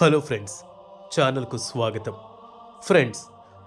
Hello friends ఛానల్కు స్వాగతం. Friends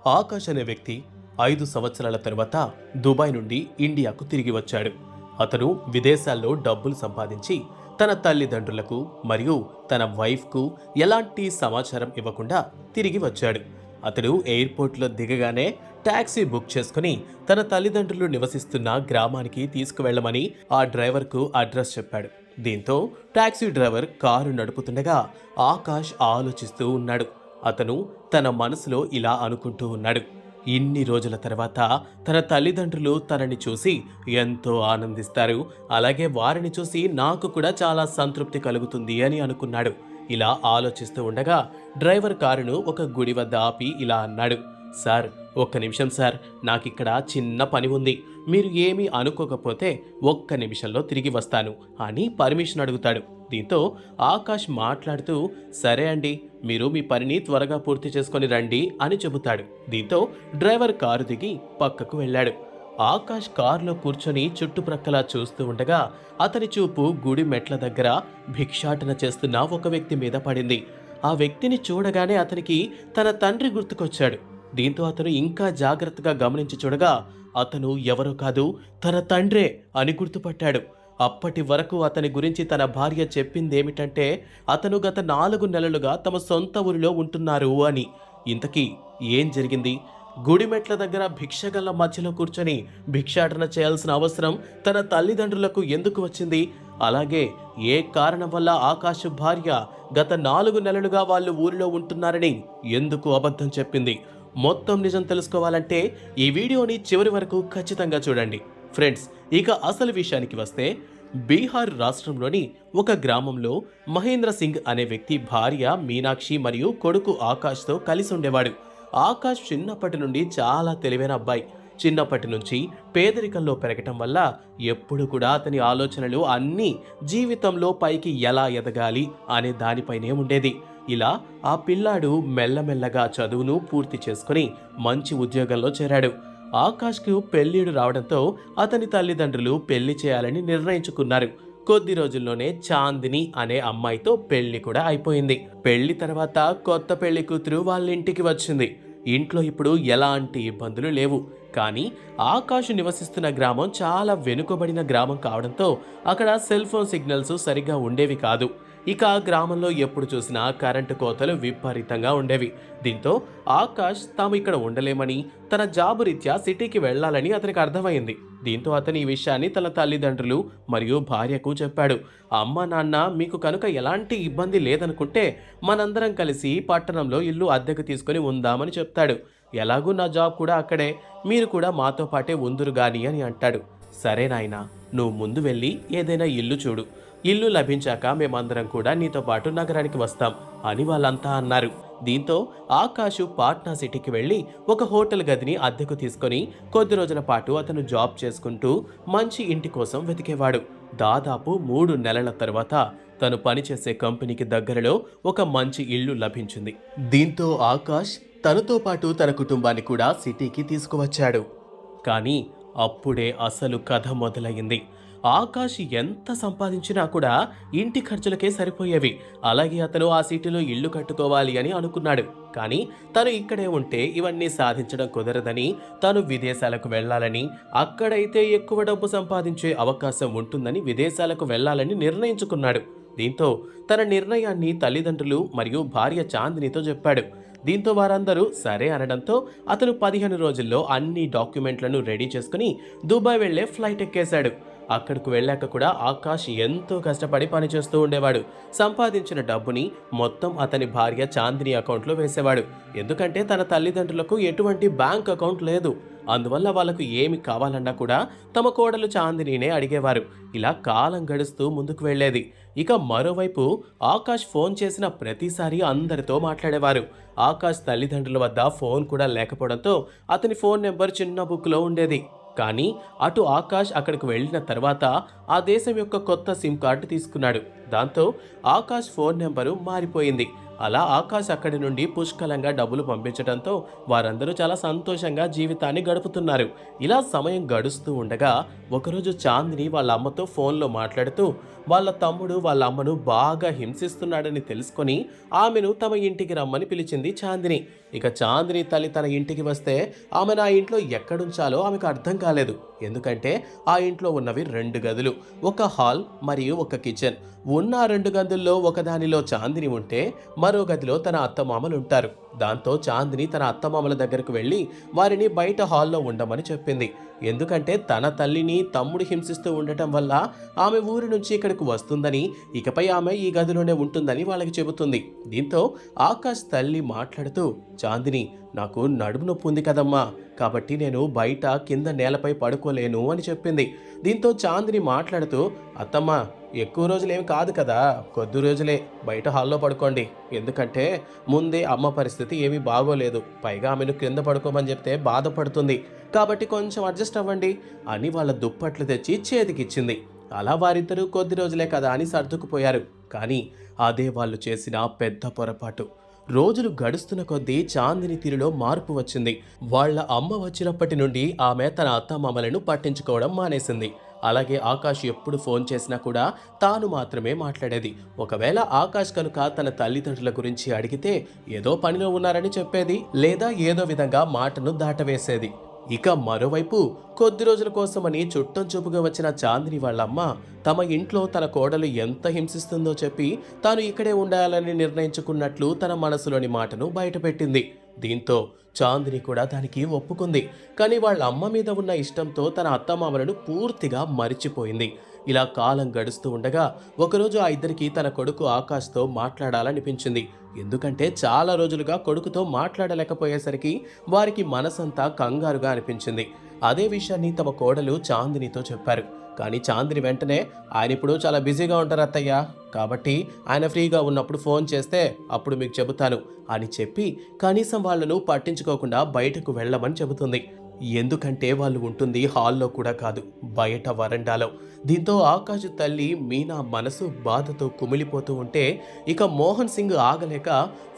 Akash అనే వ్యక్తి ఐదు సంవత్సరాల తర్వాత దుబాయ్ నుండి ఇండియాకు తిరిగి వచ్చాడు. అతను విదేశాల్లో డబ్బులు సంపాదించి తన తల్లిదండ్రులకు మరియు తన వైఫ్కు ఎలాంటి సమాచారం ఇవ్వకుండా తిరిగి వచ్చాడు. అతడు ఎయిర్పోర్ట్లో దిగగానే ట్యాక్సీ బుక్ చేసుకుని తన తల్లిదండ్రులు నివసిస్తున్న గ్రామానికి తీసుకువెళ్ళమని ఆ డ్రైవర్కు అడ్రస్ చెప్పాడు. దీంతో టాక్సీ డ్రైవర్ కారు నడుపుతుండగా ఆకాష్ ఆలోచిస్తూ ఉన్నాడు. అతను తన మనసులో ఇలా అనుకుంటూ ఉన్నాడు. ఇన్ని రోజుల తర్వాత తన తల్లిదండ్రులు తనని చూసి ఎంతో ఆనందిస్తారు. అలాగే వారిని చూసి నాకు కూడా చాలా సంతృప్తి కలుగుతుంది అని అనుకున్నాడు. ఇలా ఆలోచిస్తూ ఉండగా డ్రైవర్ కారును ఒక గుడి వద్ద ఆపి ఇలా అన్నాడు. సార్ ఒక్క నిమిషం సార్. నాకిక్కడ చిన్న పని ఉంది. మీరు ఏమీ అనుకోకపోతే ఒక్క నిమిషంలో తిరిగి వస్తాను అని పర్మిషన్ అడుగుతాడు. దీంతో ఆకాష్ మాట్లాడుతూ సరే అండి మీరు మీ పనిని త్వరగా పూర్తి చేసుకొని రండి అని చెబుతాడు. దీంతో డ్రైవర్ కారు దిగి పక్కకు వెళ్ళాడు. ఆకాష్ కారులో కూర్చొని చుట్టుప్రక్కల చూస్తూ ఉండగా అతని చూపు గుడి మెట్ల దగ్గర భిక్షాటన చేస్తున్న ఒక వ్యక్తి మీద పడింది. ఆ వ్యక్తిని చూడగానే అతనికి తన తండ్రి గుర్తుకొచ్చాడు. దీంతో అతను ఇంకా జాగ్రత్తగా గమనించి చూడగా అతను ఎవరో కాదు తన తండ్రే అని గుర్తుపట్టాడు. అప్పటి వరకు అతని గురించి తన భార్య చెప్పిందేమిటంటే అతను గత నాలుగు నెలలుగా తమ సొంత ఊరిలో ఉంటున్నారు అని. ఇంతకీ ఏం జరిగింది? గుడిమెట్ల దగ్గర భిక్షగల్ల మధ్యలో కూర్చొని భిక్షాటన చేయాల్సిన అవసరం తన తల్లిదండ్రులకు ఎందుకు వచ్చింది? అలాగే ఏ కారణం వల్ల ఆకాశ్ భార్య గత నాలుగు నెలలుగా వాళ్ళు ఊరిలో ఉంటున్నారని ఎందుకు అబద్ధం చెప్పింది? మొత్తం నిజం తెలుసుకోవాలంటే ఈ వీడియోని చివరి వరకు ఖచ్చితంగా చూడండి. ఫ్రెండ్స్ ఇక అసలు విషయానికి వస్తే బీహార్ రాష్ట్రంలోని ఒక గ్రామంలో మహేంద్ర సింగ్ అనే వ్యక్తి భార్య మీనాక్షి మరియు కొడుకు ఆకాష్తో కలిసి ఉండేవాడు. ఆకాష్ చిన్నప్పటి నుండి చాలా తెలివైన అబ్బాయి. చిన్నప్పటి నుంచి పేదరికంలో పెరగటం వల్ల ఎప్పుడు కూడా అతని ఆలోచనలు అన్నీ జీవితంలో పైకి ఎలా ఎదగాలి అనే దానిపైనే ఉండేది. ఇలా ఆ పిల్లాడు మెల్లమెల్లగా చదువును పూర్తి చేసుకుని మంచి ఉద్యోగంలో చేరాడు. ఆకాష్కు పెళ్ళిడు రావడంతో అతని తల్లిదండ్రులు పెళ్ళి చేయాలని నిర్ణయించుకున్నారు. కొద్ది రోజుల్లోనే చాందిని అనే అమ్మాయితో పెళ్ళి కూడా అయిపోయింది. పెళ్ళి తర్వాత కొత్త పెళ్ళి కూతురు వాళ్ళ ఇంటికి వచ్చింది. ఇంట్లో ఇప్పుడు ఎలాంటి ఇబ్బందులు లేవు. కానీ ఆకాష్ నివసిస్తున్న గ్రామం చాలా వెనుకబడిన గ్రామం కావడంతో అక్కడ సెల్ ఫోన్ సిగ్నల్స్ సరిగ్గా ఉండేవి కాదు. ఇక ఆ గ్రామంలో ఎప్పుడు చూసినా కరెంటు కోతలు విపరీతంగా ఉండేవి. దీంతో ఆకాష్ తాము ఇక్కడ ఉండలేమని తన జాబు రీత్యా సిటీకి వెళ్ళాలని అతనికి అర్థమైంది. దీంతో అతని ఈ విషయాన్ని తన తల్లిదండ్రులు మరియు భార్యకు చెప్పాడు. అమ్మ నాన్న మీకు కనుక ఎలాంటి ఇబ్బంది లేదనుకుంటే మనందరం కలిసి పట్టణంలో ఇల్లు అద్దెకు తీసుకొని ఉందామని చెప్తాడు. ఎలాగూ నా జాబ్ కూడా అక్కడే మీరు కూడా మాతో పాటే ఉందురు గాని అని అంటాడు. సరే నాయనా నువ్వు ముందు వెళ్ళి ఏదైనా ఇల్లు చూడు. ఇల్లు లభించాక మేమందరం కూడా నీతో పాటు నగరానికి వస్తాం అని వాళ్ళంతా అన్నారు. దీంతో ఆకాష్ పాట్నా సిటీకి వెళ్ళి ఒక హోటల్ గదిని అద్దెకు తీసుకొని కొద్ది రోజుల పాటు అతను జాబ్ చేసుకుంటూ మంచి ఇంటి కోసం వెతికేవాడు. దాదాపు మూడు నెలల తర్వాత తను పనిచేసే కంపెనీకి దగ్గరలో ఒక మంచి ఇల్లు లభించింది. దీంతో ఆకాష్ తనతో పాటు తన కుటుంబాన్ని కూడా సిటీకి తీసుకువచ్చాడు. కానీ అప్పుడే అసలు కథ మొదలయ్యింది. ఆకాష్ ఎంత సంపాదించినా కూడా ఇంటి ఖర్చులకే సరిపోయేవి. అలాగే అతను ఆ సిటీలో ఇల్లు కట్టుకోవాలి అని అనుకున్నాడు. కానీ తను ఇక్కడే ఉంటే ఇవన్నీ సాధించడం కుదరదని తను విదేశాలకు వెళ్ళాలని అక్కడైతే ఎక్కువ డబ్బు సంపాదించే అవకాశం ఉంటుందని విదేశాలకు వెళ్ళాలని నిర్ణయించుకున్నాడు. దీంతో తన నిర్ణయాన్ని తల్లిదండ్రులు మరియు భార్య చాందినితో చెప్పాడు. దీంతో వారందరూ సరే అనడంతో అతను పదిహేను రోజుల్లో అన్ని డాక్యుమెంట్లను రెడీ చేసుకుని దుబాయ్ వెళ్ళే ఫ్లైట్ ఎక్కేశాడు. అక్కడికి వెళ్ళాక కూడా ఆకాష్ ఎంతో కష్టపడి పనిచేస్తూ ఉండేవాడు. సంపాదించిన డబ్బుని మొత్తం అతని భార్య చాందిని అకౌంట్లో వేసేవాడు. ఎందుకంటే తన తల్లిదండ్రులకు ఎటువంటి బ్యాంక్ అకౌంట్ లేదు. అందువల్ల వాళ్ళకు ఏమి కావాలన్నా కూడా తమ కోడలు చాందినీనే అడిగేవారు. ఇలా కాలం గడుస్తూ ముందుకు వెళ్ళేది. ఇక మరోవైపు ఆకాష్ ఫోన్ చేసిన ప్రతిసారి అందరితో మాట్లాడేవారు. ఆకాష్ తల్లిదండ్రుల వద్ద ఫోన్ కూడా లేకపోవడంతో అతని ఫోన్ నెంబర్ చిన్న బుక్లో ఉండేది. కానీ అటు ఆకాష్ అక్కడికి వెళ్ళిన తర్వాత ఆ దేశం యొక్క కొత్త సిమ్ కార్డు తీసుకున్నాడు. దాంతో ఆకాష్ ఫోన్ నెంబరు మారిపోయింది. అలా ఆకాష్ అక్కడి నుండి పుష్కలంగా డబ్బులు పంపించడంతో వారందరూ చాలా సంతోషంగా జీవితాన్ని గడుపుతున్నారు. ఇలా సమయం గడుస్తూ ఉండగా ఒకరోజు చాందిని వాళ్ళ అమ్మతో ఫోన్లో మాట్లాడుతూ వాళ్ళ తమ్ముడు వాళ్ళ అమ్మను బాగా హింసిస్తున్నాడని తెలుసుకొని ఆమెను తమ ఇంటికి రమ్మని పిలిచింది చాందిని. ఇక చాందిని తల్లి తన ఇంటికి వస్తే ఆమెను ఆ ఇంట్లో ఎక్కడుంచాలో ఆమెకు అర్థం కాలేదు. ఎందుకంటే ఆ ఇంట్లో ఉన్నవి రెండు గదులు ఒక హాల్ మరియు ఒక కిచెన్. ఉన్న రెండు గదుల్లో ఒకదానిలో చాందిని ఉంటే గదిలో తన అత్తమామలుంటారు దాంతో చాందిని తన అత్తమామల దగ్గరకు వెళ్ళి వారిని బయట హాల్లో ఉండమని చెప్పింది. ఎందుకంటే తన తల్లిని తమ్ముడు హింసిస్తూ ఉండటం వల్ల ఆమె ఊరి నుంచి ఇక్కడికి వస్తుందని ఇకపై ఆమె ఈ గదిలోనే ఉంటుందని వాళ్ళకి చెబుతుంది. దీంతో ఆకాష్ తల్లి మాట్లాడుతూ చాందిని నాకు నడుము నొప్పి ఉంది కదమ్మా. కాబట్టి నేను బయట కింద నేలపై పడుకోలేను అని చెప్పింది. దీంతో చాందిని మాట్లాడుతూ అత్తమ్మ ఎక్కువ రోజులేమి కాదు కదా. కొద్ది రోజులే బయట హాల్లో పడుకోండి. ఎందుకంటే ముందే అమ్మ పరిస్థితి ఏమీ బాగోలేదు. పైగా ఆమెను క్రింద పడుకోమని చెప్తే బాధపడుతుంది. కాబట్టి కొంచెం అడ్జస్ట్ అవ్వండి అని వాళ్ళ దుప్పట్లు తెచ్చి చేతికిచ్చింది. అలా వారిద్దరూ కొద్ది రోజులే కదా అని సర్దుకుపోయారు. కానీ అదే వాళ్ళు చేసిన పెద్ద పొరపాటు. రోజులు గడుస్తున్న కొద్దీ చాందిని తీరులో మార్పు వచ్చింది. వాళ్ళ అమ్మ వచ్చినప్పటి నుండి ఆమె తన అత్తమామలను పట్టించుకోవడం మానేసింది. అలాగే ఆకాష్ ఎప్పుడు ఫోన్ చేసినా కూడా తాను మాత్రమే మాట్లాడేది. ఒకవేళ ఆకాష్ కనుక తన తల్లిదండ్రుల గురించి అడిగితే ఏదో పనిలో ఉన్నారని చెప్పేది లేదా ఏదో విధంగా మాటను దాటవేసేది. ఇక మరోవైపు కొద్ది రోజుల కోసమని చుట్టం చూపుగా వచ్చిన చాందిని వాళ్ళమ్మ తమ ఇంట్లో తన కోడలు ఎంత హింసిస్తుందో చెప్పి తాను ఇక్కడే ఉండాలని నిర్ణయించుకున్నట్లు తన మనసులోని మాటను బయటపెట్టింది. దీంతో చాందిని కూడా దానికి ఒప్పుకుంది. కానీ వాళ్ళ అమ్మ మీద ఉన్న ఇష్టంతో తన అత్తమామలను పూర్తిగా మరిచిపోయింది. ఇలా కాలం గడుస్తూ ఉండగా ఒకరోజు ఆ ఇద్దరికి తన కొడుకు ఆకాష్తో మాట్లాడాలనిపించింది. ఎందుకంటే చాలా రోజులుగా కొడుకుతో మాట్లాడలేకపోయేసరికి వారికి మనసంతా కంగారుగా అనిపించింది. అదే విషయాన్ని తమ కోడలు చాందినితో చెప్పారు. కానీ చాందిని వెంటనే ఆయన ఇప్పుడు చాలా బిజీగా ఉంటారు అత్తయ్య కాబట్టి ఆయన ఫ్రీగా ఉన్నప్పుడు ఫోన్ చేస్తే అప్పుడు మీకు చెబుతాను అని చెప్పి కనీసం వాళ్ళను పట్టించుకోకుండా బయటకు వెళ్ళమని చెబుతుంది. ఎందుకంటే వాళ్ళు ఉంటుంది హాల్లో కూడా కాదు బయట వరండాలో. దీంతో ఆకాశ్ తల్లి మీనా మనసు బాధతో కుమిలిపోతూ ఉంటే ఇక మోహన్ సింగ్ ఆగలేక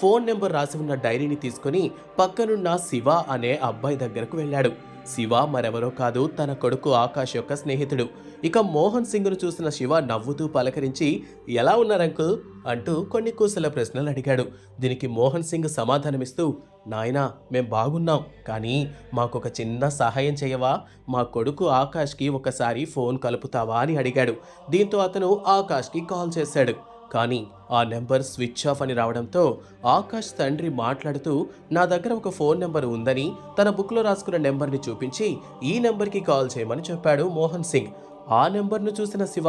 ఫోన్ నెంబర్ రాసి ఉన్న డైరీని తీసుకొని పక్కనున్న శివ అనే అబ్బాయి దగ్గరకు వెళ్ళాడు. శివ మరెవరో కాదు తన కొడుకు ఆకాష్ యొక్క స్నేహితుడు. ఇక మోహన్ సింగ్ను చూసిన శివ నవ్వుతూ పలకరించి ఎలా ఉన్నారు అంటూ కొన్ని కూసల ప్రశ్నలు అడిగాడు. దీనికి మోహన్ సింగ్ సమాధానమిస్తూ నాయనా మేం బాగున్నాం కానీ మాకొక చిన్న సహాయం చేయవా? మా కొడుకు ఆకాష్కి ఒకసారి ఫోన్ కలుపుతావా? అని అడిగాడు. దీంతో అతను ఆకాష్కి కాల్ చేశాడు. కానీ ఆ నెంబర్ స్విచ్ ఆఫ్ అని రావడంతో ఆకాష్ తండ్రి మాట్లాడుతూ నా దగ్గర ఒక ఫోన్ నెంబర్ ఉందని తన బుక్లో రాసుకున్న నెంబర్ని చూపించి ఈ నెంబర్కి కాల్ చేయమని చెప్పాడు మోహన్ సింగ్. ఆ నెంబర్ను చూసిన శివ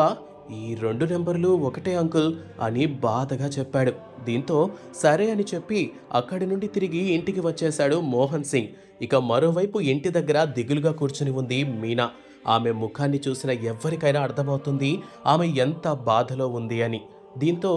ఈ రెండు నెంబర్లు ఒకటే అంకుల్ అని బాధగా చెప్పాడు. దీంతో సరే అని చెప్పి అక్కడి నుండి తిరిగి ఇంటికి వచ్చేశాడు మోహన్ సింగ్. ఇక మరోవైపు ఇంటి దగ్గర దిగులుగా కూర్చుని ఉంది మీనా. ఆమె ముఖాన్ని చూసిన ఎవరికైనా అర్థమవుతుంది ఆమె ఎంత బాధలో ఉంది అని. దీంతో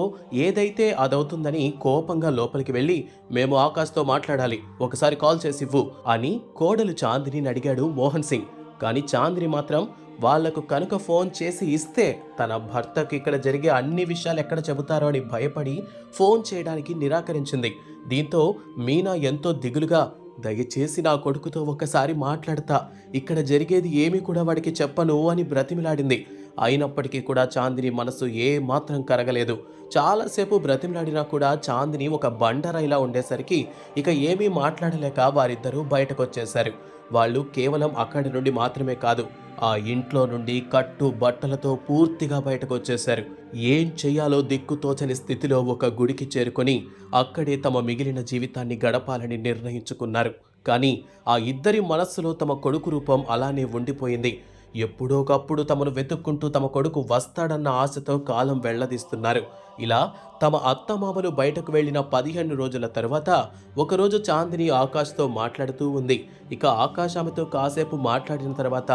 ఏదైతే అదవుతుందని కోపంగా లోపలికి వెళ్ళి మేము ఆకాశ్తో మాట్లాడాలి ఒకసారి కాల్ చేసి ఇవ్వు అని కోడలు చాందిని అడిగాడు మోహన్ సింగ్. కానీ చాందిని మాత్రం వాళ్ళకు కనుక ఫోన్ చేసి ఇస్తే తన భర్తకు ఇక్కడ జరిగే అన్ని విషయాలు ఎక్కడ చెబుతారో అని భయపడి ఫోన్ చేయడానికి నిరాకరించింది. దీంతో మీనా ఎంతో దిగులుగా దయచేసి నా కొడుకుతో ఒక్కసారి మాట్లాడతా ఇక్కడ జరిగేది ఏమీ కూడా వాడికి చెప్పను అని బ్రతిమిలాడింది. అయినప్పటికీ కూడా చాందిని మనసు ఏ మాత్రం కరగలేదు. చాలాసేపు బ్రతిమలాడినా కూడా చాందిని ఒక బండరాయిలా ఉండేసరికి ఇక ఏమీ మాట్లాడలేక వారిద్దరూ బయటకు వచ్చేశారు వాళ్ళు కేవలం అక్కడి నుండి మాత్రమే కాదు ఆ ఇంట్లో నుండి కట్టు బట్టలతో పూర్తిగా బయటకు వచ్చేశారు ఏం చేయాలో దిక్కుతోచని స్థితిలో ఒక గుడికి చేరుకొని అక్కడే తమ మిగిలిన జీవితాన్ని గడపాలని నిర్ణయించుకున్నారు. కానీ ఆ ఇద్దరి మనస్సులో తమ కొడుకు రూపం అలానే ఉండిపోయింది. ఎప్పుడోకప్పుడు తమను వెతుక్కుంటూ తమ కొడుకు వస్తాడన్న ఆశతో కాలం వెళ్ళదీస్తున్నారు. ఇలా తమ అత్తమామలు బయటకు వెళ్ళిన పదిహేను రోజుల తర్వాత ఒకరోజు చాందిని ఆకాష్తో మాట్లాడుతూ ఉంది. ఇక ఆకాష్ ఆమెతో కాసేపు మాట్లాడిన తర్వాత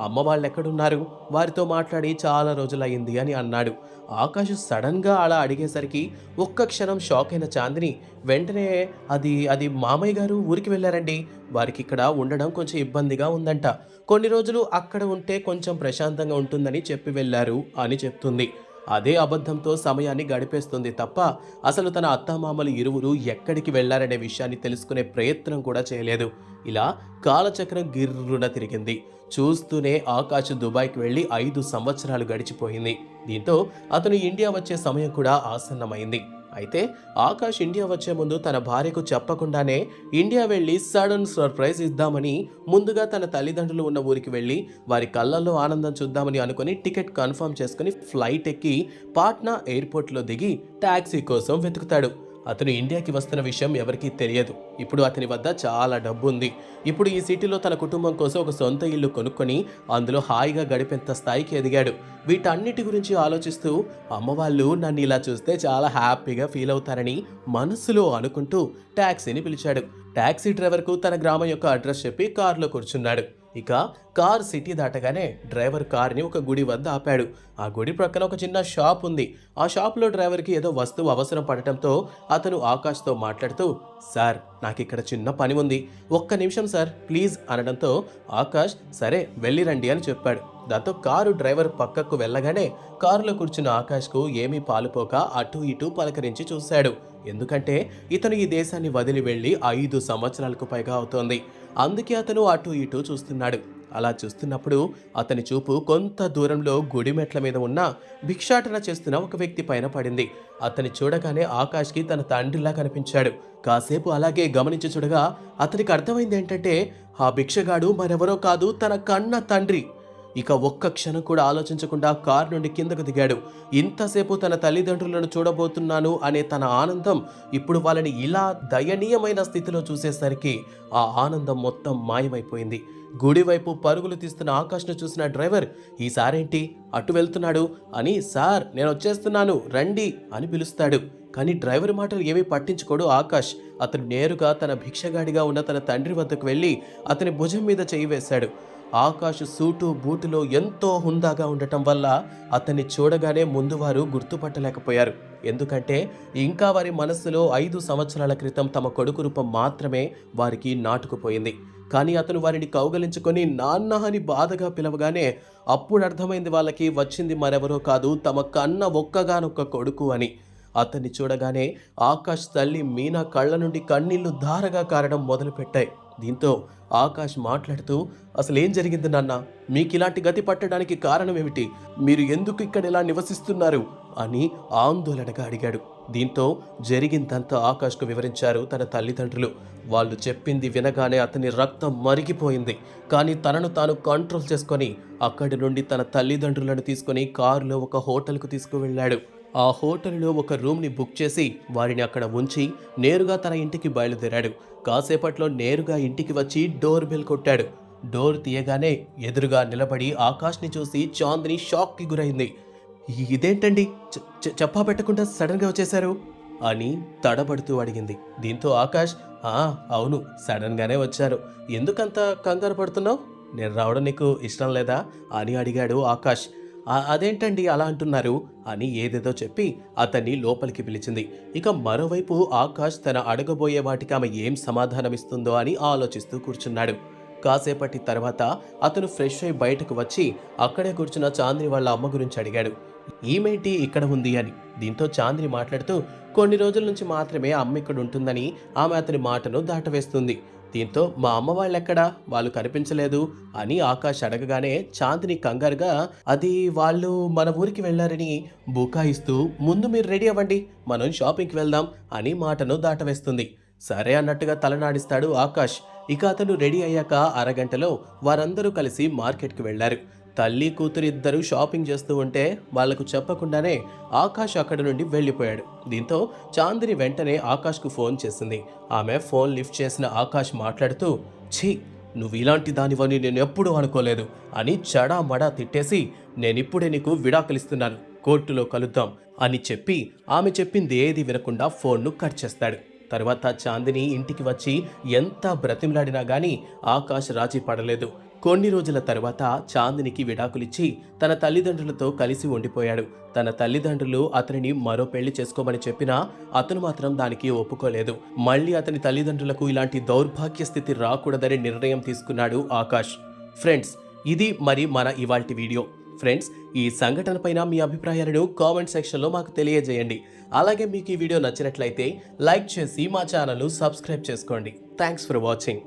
అమ్మ వాళ్ళు ఎక్కడున్నారు వారితో మాట్లాడి చాలా రోజులయ్యింది అని అన్నాడు. ఆకాష్ సడన్గా అలా అడిగేసరికి ఒక్క క్షణం షాక్ అయిన చాందిని వెంటనే అది అది మామయ్య గారు ఊరికి వెళ్ళారండి. వారికి ఇక్కడ ఉండడం కొంచెం ఇబ్బందిగా ఉందంట. కొన్ని రోజులు అక్కడ ఉంటే కొంచెం ప్రశాంతంగా ఉంటుందని చెప్పి వెళ్ళారు అని చెప్తుంది. అదే అబద్ధంతో సమయాన్ని గడిపేస్తుంది తప్ప అసలు తన అత్తామామలు ఇరువురు ఎక్కడికి వెళ్ళారనే విషయాన్ని తెలుసుకునే ప్రయత్నం కూడా చేయలేదు. ఇలా కాలచక్రం గిర్రున తిరిగింది. చూస్తూనే ఆకాశ్ దుబాయ్కి వెళ్ళి ఐదు సంవత్సరాలు గడిచిపోయింది. దీంతో అతను ఇండియా వచ్చే సమయం కూడా ఆసన్నమైంది. అయితే ఆకాష్ ఇండియా వచ్చే ముందు తన భార్యకు చెప్పకుండానే ఇండియా వెళ్ళి సడన్ సర్ప్రైజ్ ఇద్దామని ముందుగా తన తల్లిదండ్రులు ఉన్న ఊరికి వెళ్ళి వారి కళ్ళల్లో ఆనందం చూద్దామని అనుకుని టికెట్ కన్ఫర్మ్ చేసుకుని ఫ్లైట్ ఎక్కి పాట్నా ఎయిర్పోర్ట్లో దిగి టాక్సీ కోసం వెతుకుతాడు. అతను ఇండియాకి వస్తున్న విషయం ఎవరికీ తెలియదు. ఇప్పుడు అతని వద్ద చాలా డబ్బు ఉంది ఇప్పుడు ఈ సిటీలో తన కుటుంబం కోసం ఒక సొంత ఇల్లు కొనుక్కొని అందులో హాయిగా గడిపేంత స్థాయికి ఎదిగాడు. వీటన్నిటి గురించి ఆలోచిస్తూ అమ్మవాళ్ళు నన్ను ఇలా చూస్తే చాలా హ్యాపీగా ఫీల్ అవుతారని మనసులో అనుకుంటూ ట్యాక్సీని పిలిచాడు. ట్యాక్సీ డ్రైవర్కు తన గ్రామం యొక్క అడ్రస్ చెప్పి కారులో కూర్చున్నాడు. ఇక కార్ సిటీ దాటగానే డ్రైవర్ కార్ని ఒక గుడి వద్ద ఆపాడు. ఆ గుడి ప్రక్కన ఒక చిన్న షాప్ ఉంది. ఆ షాప్లో డ్రైవర్కి ఏదో వస్తువు అవసరం పడటంతో అతను ఆకాష్తో మాట్లాడుతూ సార్ నాకు ఇక్కడ చిన్న పని ఉంది. ఒక్క నిమిషం సార్ ప్లీజ్ అనడంతో ఆకాష్ సరే వెళ్ళిరండి అని చెప్పాడు. దాంతో కారు డ్రైవర్ పక్కకు వెళ్ళగానే కారులో కూర్చున్న ఆకాష్కు ఏమీ పాలుపోక అటు ఇటు పలకరించి చూశాడు. ఎందుకంటే ఇతను ఈ దేశాన్ని వదిలి వెళ్ళి ఐదు సంవత్సరాలకు పైగా అవుతోంది. అందుకే అతను అటు ఇటు చూస్తున్నాడు. అలా చూస్తున్నప్పుడు అతని చూపు కొంత దూరంలో గుడి మెట్ల మీద ఉన్న భిక్షాటన చేస్తున్న ఒక వ్యక్తి పైన పడింది. అతని చూడగానే ఆకాష్కి తన తండ్రిలా కనిపించాడు. కాసేపు అలాగే గమనించి చూడగా అతనికి అర్థమైంది ఏంటంటే ఆ భిక్షగాడు మరెవరో కాదు తన కన్న తండ్రి. ఇక ఒక్క క్షణం కూడా ఆలోచించకుండా కారు నుండి కిందకు దిగాడు. ఇంతసేపు తన తల్లిదండ్రులను చూడబోతున్నాను అనే తన ఆనందం ఇప్పుడు వాళ్ళని ఇలా దయనీయమైన స్థితిలో చూసేసరికి ఆ ఆనందం మొత్తం మాయమైపోయింది. గుడివైపు పరుగులు తీస్తున్న ఆకాష్ను చూసిన డ్రైవర్ ఈసారేంటి అటు వెళ్తున్నాడు? అని సార్ నేను వచ్చేస్తున్నాను రండి అని పిలుస్తాడు. కానీ డ్రైవర్ మాటలు ఏమీ పట్టించుకోడు ఆకాష్. అతను నేరుగా తన భిక్షగాడిగా ఉన్న తన తండ్రి వద్దకు వెళ్ళి అతని భుజం మీద చేయి వేశాడు. ఆకాష్ సూటు బూటులో ఎంతో హుందాగా ఉండటం వల్ల అతన్ని చూడగానే ముందు వారు గుర్తుపట్టలేకపోయారు. ఎందుకంటే ఇంకా వారి మనస్సులో ఐదు సంవత్సరాల క్రితం తమ కొడుకు రూపం మాత్రమే వారికి నాటుకుపోయింది. కానీ అతను వారిని కౌగలించుకొని నాన్న అని బాధగా పిలవగానే అప్పుడు అర్థమైంది వాళ్ళకి వచ్చింది మరెవరో కాదు తమ కన్న ఒక్కగానొక్క కొడుకు అని. అతన్ని చూడగానే ఆకాష్ తల్లి మీనా కళ్ళ నుండి కన్నీళ్ళు ధారగా కారడం మొదలుపెట్టాయి. దీంతో ఆకాష్ మాట్లాడుతూ అసలు ఏం జరిగింది నాన్న? మీకు ఇలాంటి గతి పట్టడానికి కారణం ఏమిటి మీరు ఎందుకు ఇక్కడ ఇలా నివసిస్తున్నారు? అని ఆందోళనగా అడిగాడు. దీంతో జరిగిందంతా ఆకాష్కు వివరించారు తన తల్లిదండ్రులు. వాళ్ళు చెప్పింది వినగానే అతని రక్తం మరిగిపోయింది. కానీ తనను తాను కంట్రోల్ చేసుకొని అక్కడి నుండి తన తల్లిదండ్రులను తీసుకొని కారులో ఒక హోటల్కు తీసుకువెళ్ళాడు. ఆ హోటల్లో ఒక రూమ్ని బుక్ చేసి వారిని అక్కడ ఉంచి నేరుగా తన ఇంటికి బయలుదేరాడు. కాసేపట్లో నేరుగా ఇంటికి వచ్చి డోర్ బెల్ కొట్టాడు. డోర్ తీయగానే ఎదురుగా నిలబడి ఆకాష్ని చూసి చాందిని షాక్కి గురైంది. ఇదేంటండి? చె- చెప్పా పెట్టకుండా సడన్గా వచ్చేశారు? అని తడబడుతూ అడిగింది. దీంతో ఆకాష్ ఆ అవును సడన్గానే వచ్చారు. ఎందుకంత కంగారు పడుతున్నావు? నేను రావడం నీకు ఇష్టం లేదా? అని అడిగాడు ఆకాష్. అదేంటండి అలా అంటున్నారు అని ఏదేదో చెప్పి అతన్ని లోపలికి పిలిచింది. ఇక మరోవైపు ఆకాష్ తన అడగబోయే వాటికి ఆమె ఏం సమాధానమిస్తుందో అని ఆలోచిస్తూ కూర్చున్నాడు. కాసేపటి తర్వాత అతను ఫ్రెష్ అయి బయటకు వచ్చి అక్కడే కూర్చున్న చాంద్రి వాళ్ళ అమ్మ గురించి అడిగాడు. ఈమెంటి ఇక్కడ ఉంది అని? దీంతో చాంద్రి మాట్లాడుతూ కొన్ని రోజుల నుంచి మాత్రమే అమ్మ ఇక్కడ ఉంటుందని ఆమె అతని మాటను దాటవేస్తుంది. దీంతో మా అమ్మ వాళ్ళెక్కడా? వాళ్ళు కనిపించలేదు అని ఆకాష్ అడగగానే చాందిని కంగారుగా అది వాళ్ళు మన ఊరికి వెళ్ళారని బుకాయిస్తూ ముందు మీరు రెడీ అవ్వండి మనం షాపింగ్కి వెళ్దాం అని మాటను దాటవేస్తుంది. సరే అన్నట్టుగా తలనాడిస్తాడు ఆకాష్. ఇక అతను రెడీ అయ్యాక అరగంటలో వారందరూ కలిసి మార్కెట్కి వెళ్ళారు తల్లి కూతురు ఇద్దరు షాపింగ్ చేస్తూ ఉంటే వాళ్ళకు చెప్పకుండానే ఆకాష్ అక్కడి నుండి వెళ్ళిపోయాడు. దీంతో చాందిని వెంటనే ఆకాష్కు ఫోన్ చేసింది. ఆమె ఫోన్ లిఫ్ట్ చేసిన ఆకాష్ మాట్లాడుతూ ఛీ నువ్వు ఇలాంటి దానివని నేను ఎప్పుడూ అనుకోలేదు అని చడా మడా తిట్టేసి నేనిప్పుడే నీకు విడాకులిస్తున్నాను. కోర్టులో కలుద్దాం అని చెప్పి ఆమె చెప్పింది ఏది వినకుండా ఫోన్ను కట్ చేస్తాడు. తర్వాత చాందిని ఇంటికి వచ్చి ఎంత బ్రతిమలాడినా కానీ ఆకాష్ రాజీ పడలేదు. కొన్ని రోజుల తర్వాత చాందినికి విడాకులిచ్చి తన తల్లిదండ్రులతో కలిసి ఉండిపోయాడు. తన తల్లిదండ్రులు అతనిని మరో పెళ్ళి చేసుకోమని చెప్పినా అతను మాత్రం దానికి ఒప్పుకోలేదు. మళ్ళీ అతని తల్లిదండ్రులకు ఇలాంటి దౌర్భాగ్య స్థితి రాకూడదని నిర్ణయం తీసుకున్నాడు ఆకాష్. ఫ్రెండ్స్ ఇది మరి మన ఇవాల్టి వీడియో. ఫ్రెండ్స్ ఈ సంఘటనపైన మీ అభిప్రాయాలను కామెంట్ సెక్షన్లో మాకు తెలియజేయండి. అలాగే మీకు ఈ వీడియో నచ్చినట్లయితే లైక్ చేసి మా ఛానల్ను సబ్స్క్రైబ్ చేసుకోండి. Thanks for watching.